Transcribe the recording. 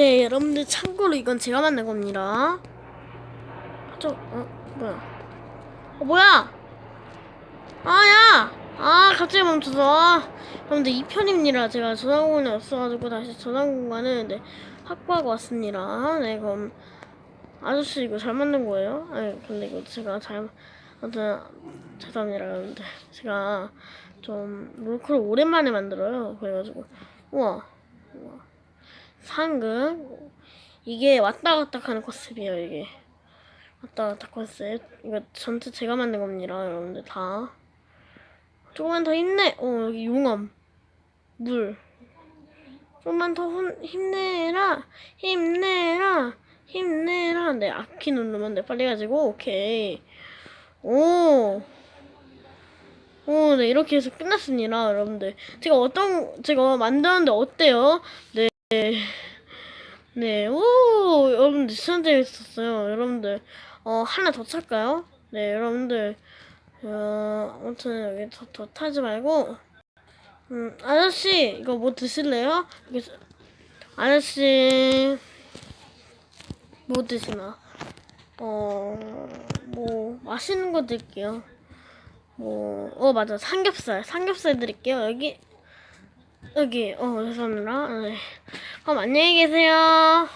네, 여러분들 참고로 이건 제가 만든 겁니다. 저, 어, 뭐야? 어, 뭐야? 아, 야! 아, 갑자기 멈춰서. 아, 여러분들 2편입니다. 제가 전환 공간이 없어가지고 다시 전환 공간을 네, 확보하고 왔습니다. 네, 그럼 아저씨 이거 잘 만든 거예요? 아니, 근데 이거 제가 잘, 아무튼, 죄송합니다, 여러분들. 제가 좀 롤크를 오랜만에 만들어요. 그래가지고, 우와. 우와. 상금. 이게 왔다 갔다 하는 컨셉이에요 이게. 왔다 갔다 컨셉. 이거 전체 제가 만든 겁니다 여러분들 다. 조금만 더 힘내. 어 여기 용암. 물. 조금만 더 혼- 힘내라. 힘내라. 힘내라. 네 아키 누르면 돼 빨리 가지고 오케이. 오. 오, 네, 이렇게 해서 끝났습니다, 여러분들. 제가 어떤, 제가 만들었는데 어때요? 네. 네, 오, 여러분들 진짜 재밌었어요. 여러분들, 어, 하나 더 찰까요? 네, 여러분들, 어, 아무튼 여기 더, 더 타지 말고, 음, 아저씨, 이거 뭐 드실래요? 아저씨, 뭐 드시나? 어, 뭐, 맛있는 거 드릴게요. 뭐, 어, 맞아. 삼겹살. 삼겹살 드릴게요. 여기, 여기, 어, 죄송합니다. 네. 그럼 안녕히 계세요.